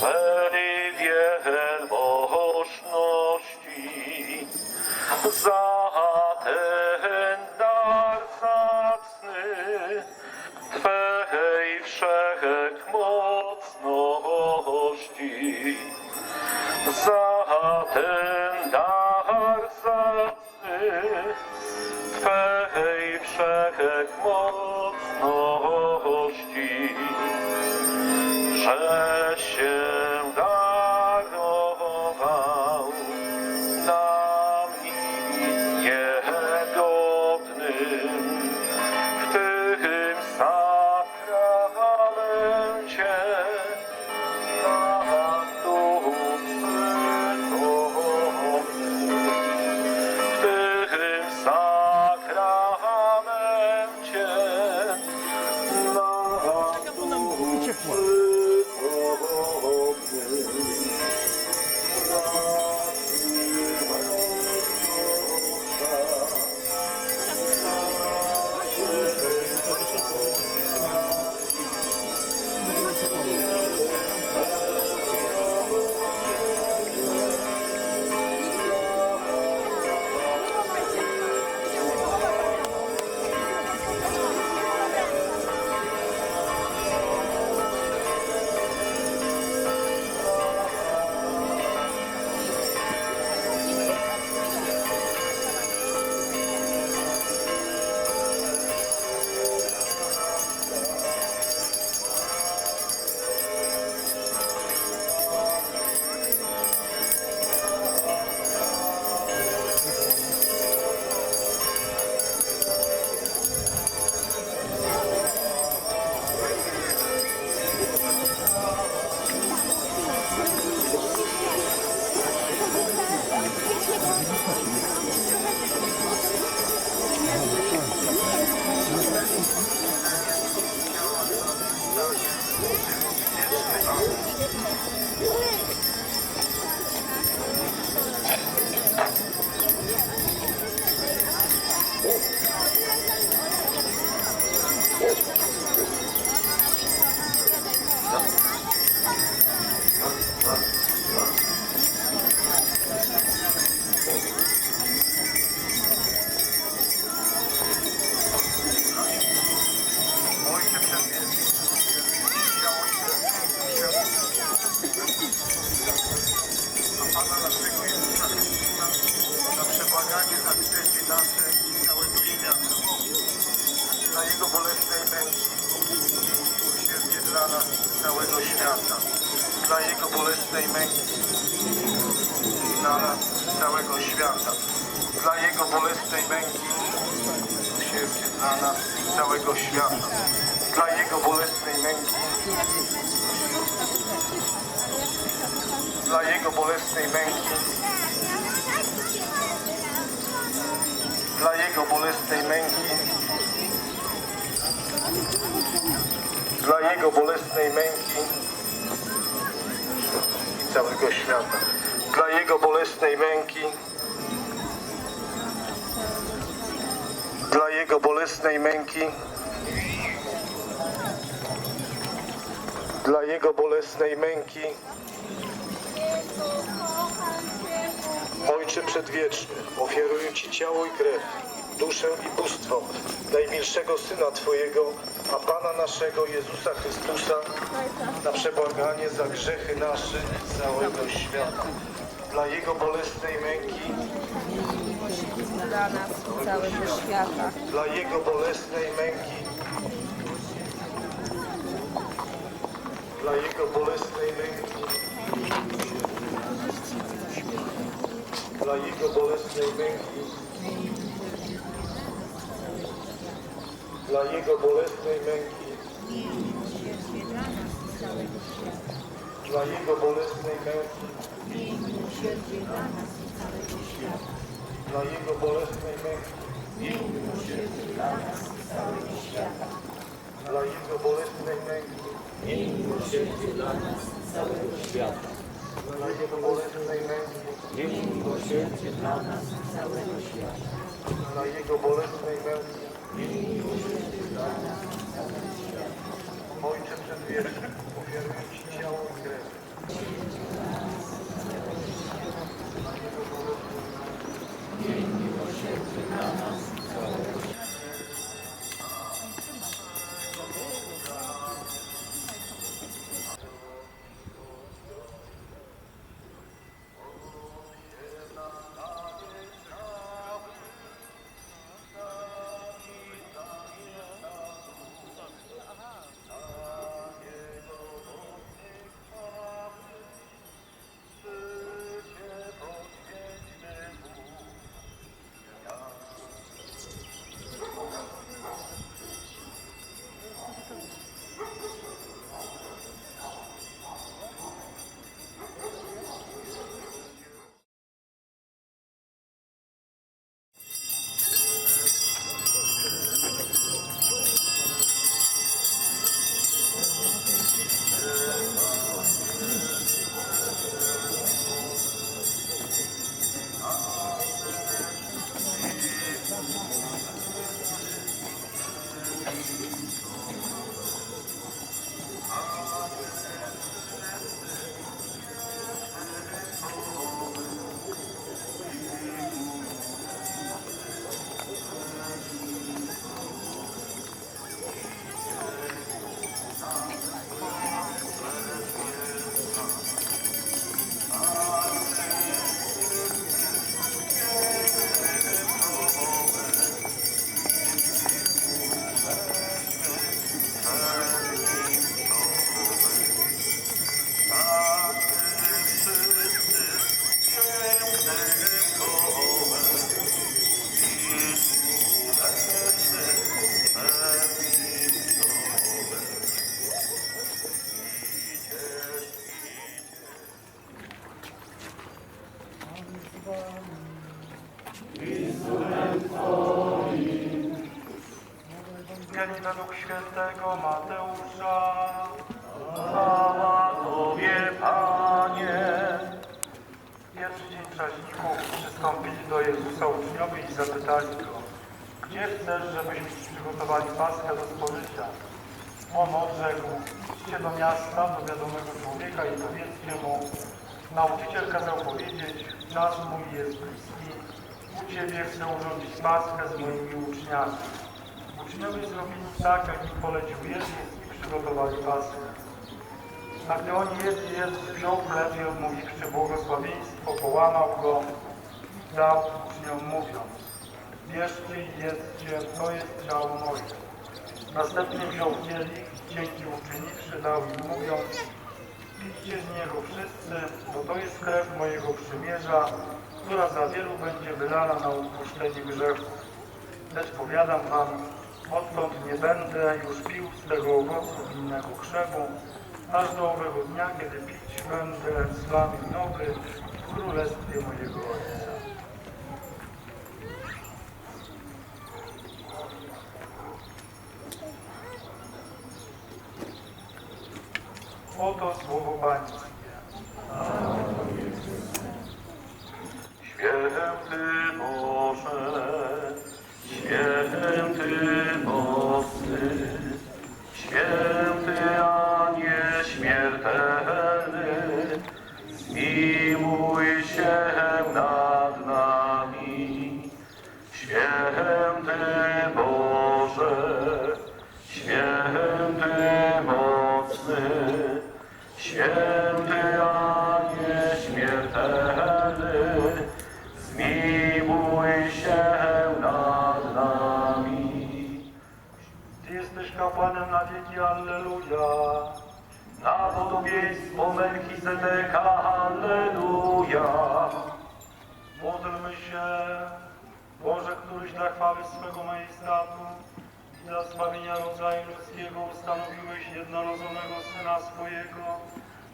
Peli wielmożności za ten dar Twej wszechmocności za ten Jego bolesnej męki i całego świata, dla Jego bolesnej męki, dla Jego bolesnej męki, dla Jego bolesnej męki, Ojcze Przedwieczny, ofiaruję Ci ciało i krew, duszę i bóstwo najmilszego Syna Twojego, a Pana naszego Jezusa Chrystusa na przebłaganie za grzechy nasze i całego świata. Dla Jego bolesnej męki, dla nas całego świata. dla Jego bolesnej męki, dla Jego bolesnej męki, dla Jego bolesnej męki, dla Jego bolesnej męki, dla Jego bolesnej męki, dla Jego bolesnej męki, dla Jego bolesnej męki, dla Jego bolesnej męki, Miej miłosierdzie dla nas całego świata. dla Jego bolesnej męki, Miej miłosierdzie dla nas całego świata. Ojcze przedwieczny, uwierzę Ci ciało i krew. Ewangelii według świętego Mateusza. Chwała Tobie, Panie. Pierwszy dzień trzaśników przystąpili do Jezusa uczniowie i zapytali Go, gdzie chcesz, żebyśmy przygotowali paskę do spożycia? On odrzekł, idźcie do miasta, do wiadomego człowieka i powiedzcie mu, nauczyciel kazał powiedzieć, czas mój jest bliski, u Ciebie chcę urządzić paskę z moimi uczniami. Uczniowie zrobili tak, jak im polecił Jezus i przygotowali paskę. A gdy oni jedli, Jezus wziął chleb i odmówiwszy błogosławieństwo, połamał go dał uczniom mówiąc Bierzcie i jedzcie, to jest ciało moje. Następnie wziął kielich, dzięki uczyniwszy, dał im mówiąc Pićcie z niego wszyscy, bo to jest krew mojego przymierza, która za wielu będzie wylana na odpuszczenie grzechów. Lecz powiadam wam, odtąd nie będę już pił z tego owocu winnego krzewu, aż do owego dnia, kiedy pić będę z wami nowy w królestwie mojego Ojca. Oto słowo Pańskie. Alleluja. Módlmy się, Boże, któryś dla chwały swego majestatu i dla zbawienia rodzaju ludzkiego ustanowiłeś jednorodzonego Syna swojego,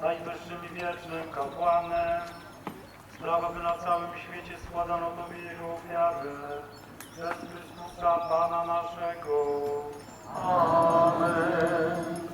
najwyższym i wiecznym kapłanem. Sprawa, by na całym świecie składano Tobie Jego ofiarę. Przez Chrystusa Pana naszego. Amen.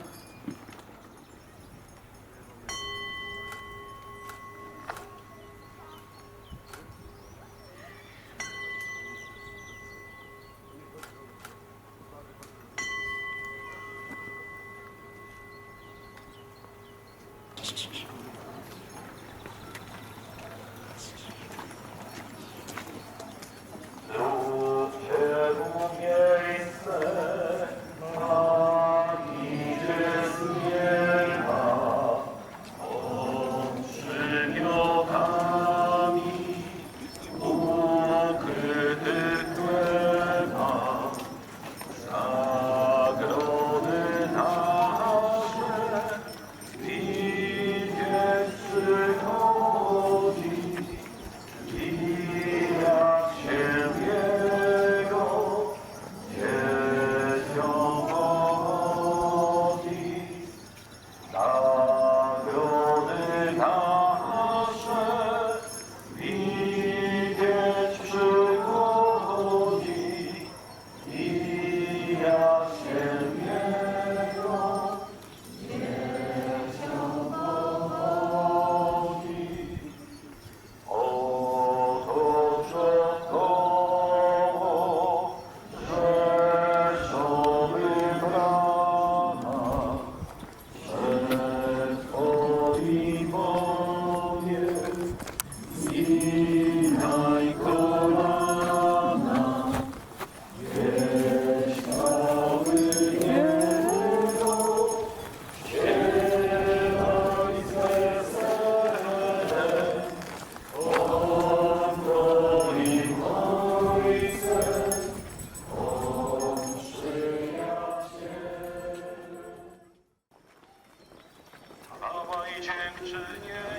Czy nie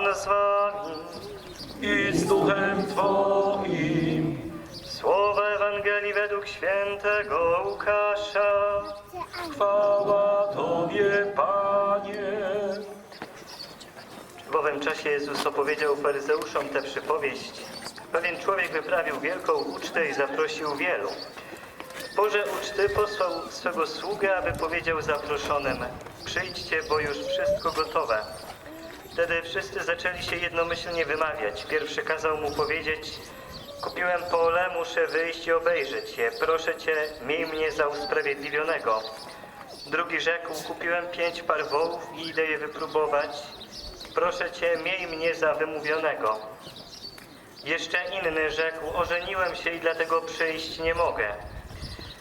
Pan z wami i z duchem Twoim. Słowo Ewangelii według świętego Łukasza. Chwała Tobie, Panie. W owym czasie Jezus opowiedział faryzeuszom tę przypowieść. Pewien człowiek wyprawił wielką ucztę i zaprosił wielu. W uczty posłał swego sługę, aby powiedział zaproszonym, przyjdźcie, bo już wszystko gotowe. Wtedy wszyscy zaczęli się jednomyślnie wymawiać. Pierwszy kazał mu powiedzieć: Kupiłem pole, muszę wyjść i obejrzeć je. Proszę cię, miej mnie za usprawiedliwionego. Drugi rzekł: Kupiłem pięć par wołów i idę je wypróbować. Proszę cię, miej mnie za wymówionego. Jeszcze inny rzekł: Ożeniłem się i dlatego przyjść nie mogę.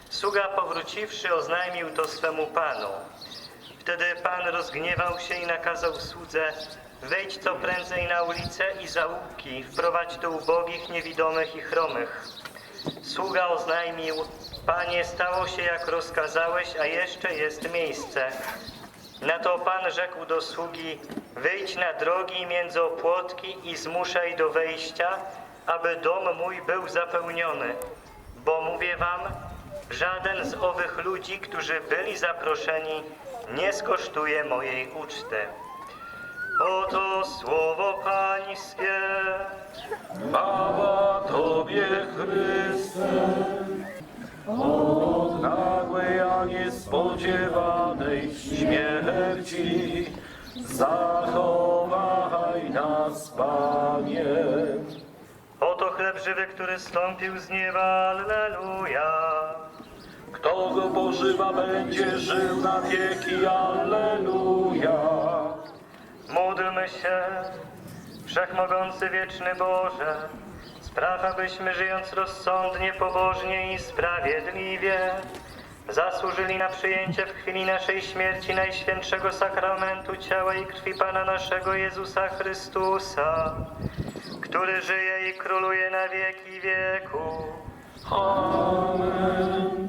Sługa powróciwszy, oznajmił to swemu panu. Wtedy pan rozgniewał się i nakazał słudze: Wejdź co prędzej na ulicę i zaułki, wprowadź tu ubogich, niewidomych i chromych. Sługa oznajmił: Panie, stało się jak rozkazałeś, a jeszcze jest miejsce. Na to pan rzekł do sługi: Wyjdź na drogi między opłotki i zmuszaj do wejścia, aby dom mój był zapełniony. Bo mówię wam, żaden z owych ludzi, którzy byli zaproszeni, nie skosztuje mojej uczty. Oto słowo pańskie. Chwała Tobie, Chryste. Od nagłej, a niespodziewanej śmierci zachowaj nas, Panie. Oto chleb żywy, który stąpił z nieba. Alleluja. Kto go pożywa, będzie żył na wieki. Alleluja. Módlmy się, Wszechmogący wieczny Boże, spraw, abyśmy żyjąc rozsądnie, pobożnie i sprawiedliwie, zasłużyli na przyjęcie w chwili naszej śmierci Najświętszego Sakramentu ciała i krwi Pana naszego Jezusa Chrystusa, który żyje i króluje na wieki wieku. Amen.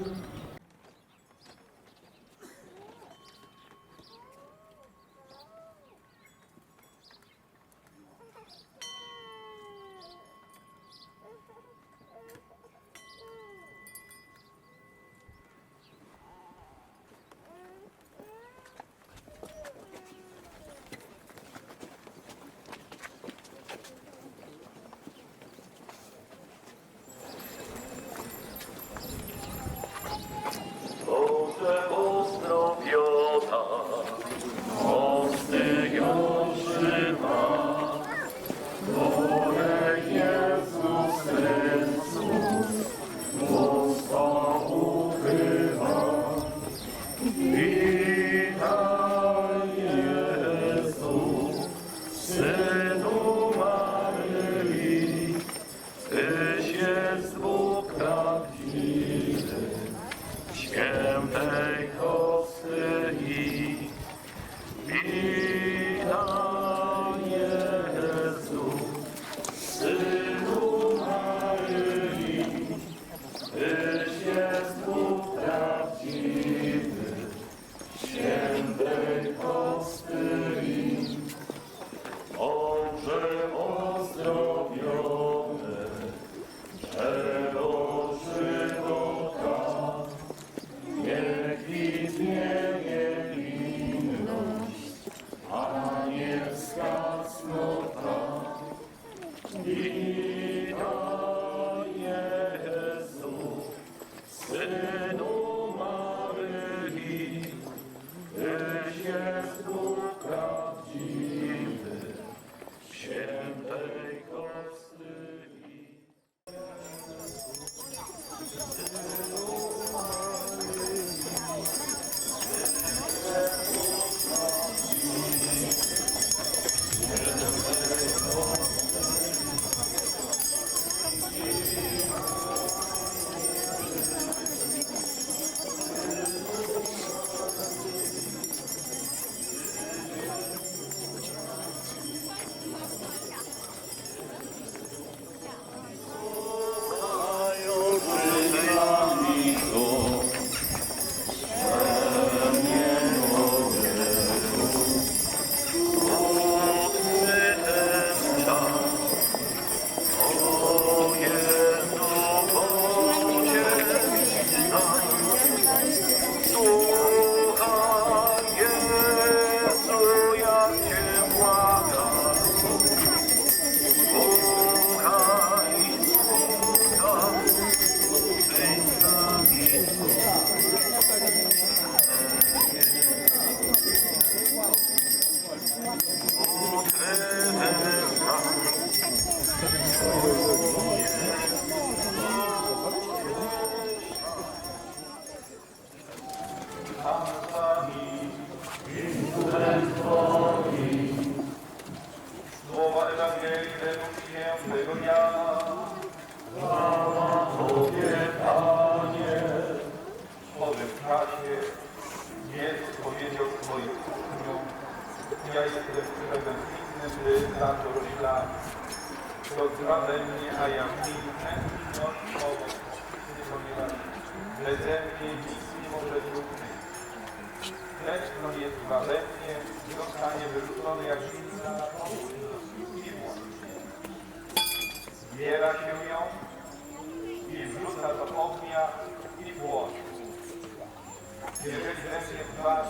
Jeżeli mnie trwasz,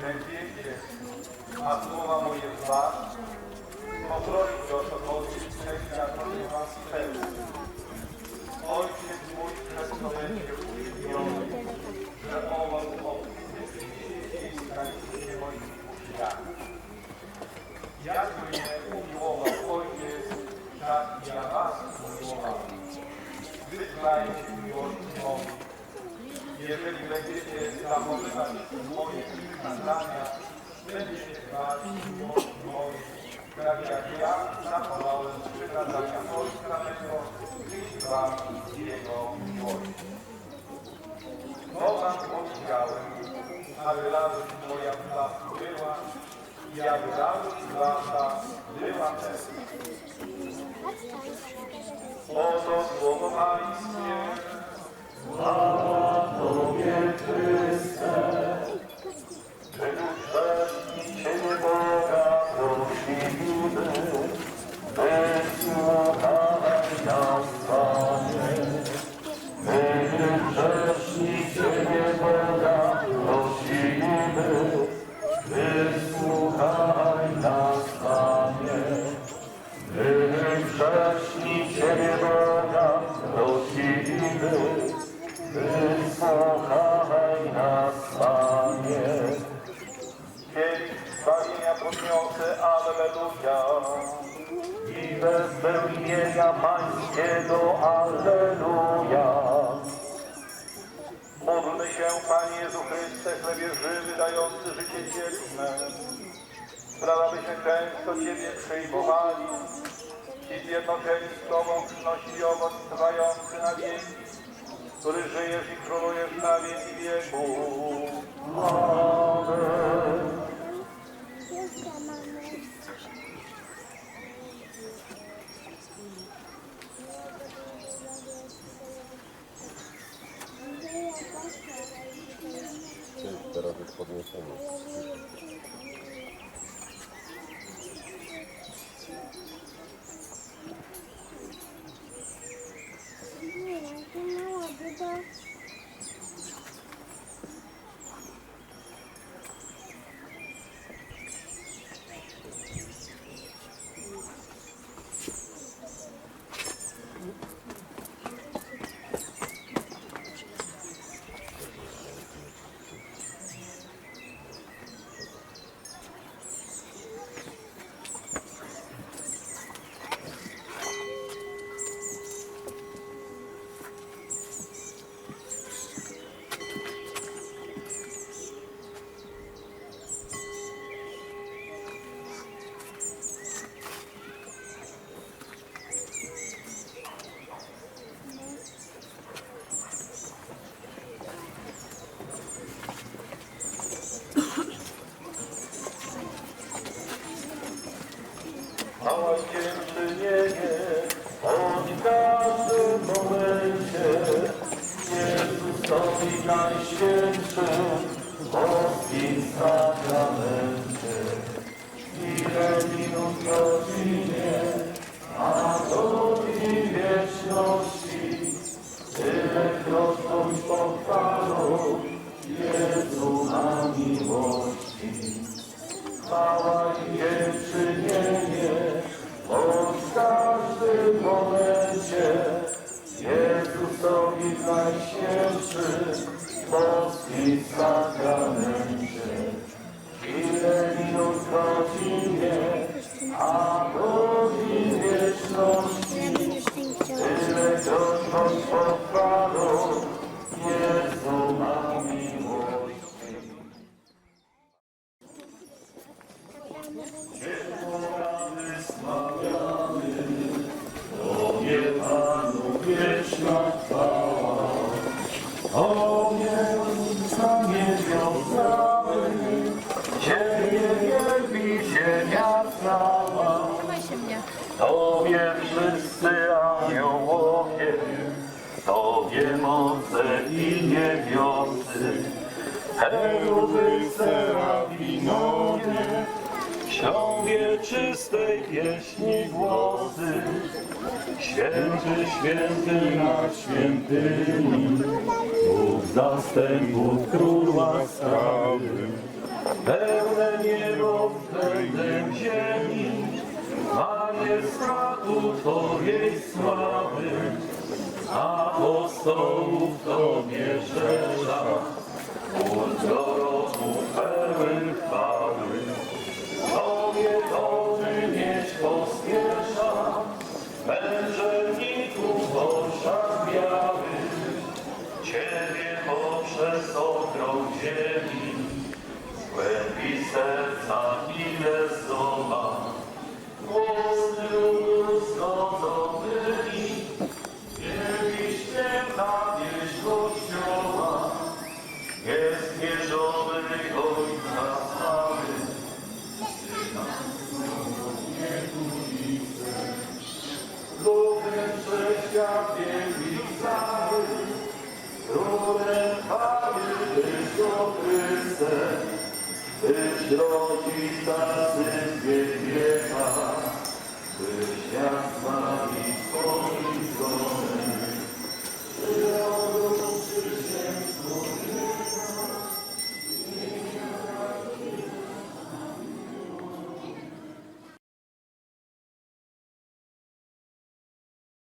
będziecie, a słowa moje w was, poprosić o cokolwiek, wszechświatowy was spełni. Ojciec mój przez to będzie uczyniony, że owoc obfity i skrańczycie moich uświadków. Jakby mnie umiłował Ojciec, tak ja was umiłowałem. Wyznajcie miłość moją. Jeżeli będziecie zachowywać moje przykazania, będziecie trwać miłość moją, tak jak ja zachowałem przykazania Ojca i trwam Jego miłości. To wam powiedziałem, aby radość moja w was była i aby radość wasza była też. Oto słowo Pańskie. Często Ciebie przyjmowali i zjednoczeni z Tobą przynosili owoc trwający na wieki, który żyjesz i królujesz na wieki wieków. Teraz jest podniesienie. 你的 i niebiosy, Heruby serafinowie, Śnią wieczystej pieśni głosy. Święty, święty nad świętymi, Bóg zastępów, król łaskawy, pełne niebo względem ziemi, majestatu Twojej sławy, apostołów Tobie rzesza, od dorobu pełen chwały. Tobie domy mieć pospiesza, męczenników orszak biały, Ciebie poprzez okrąg ziemi, głębi serca ile zdoba, Bye.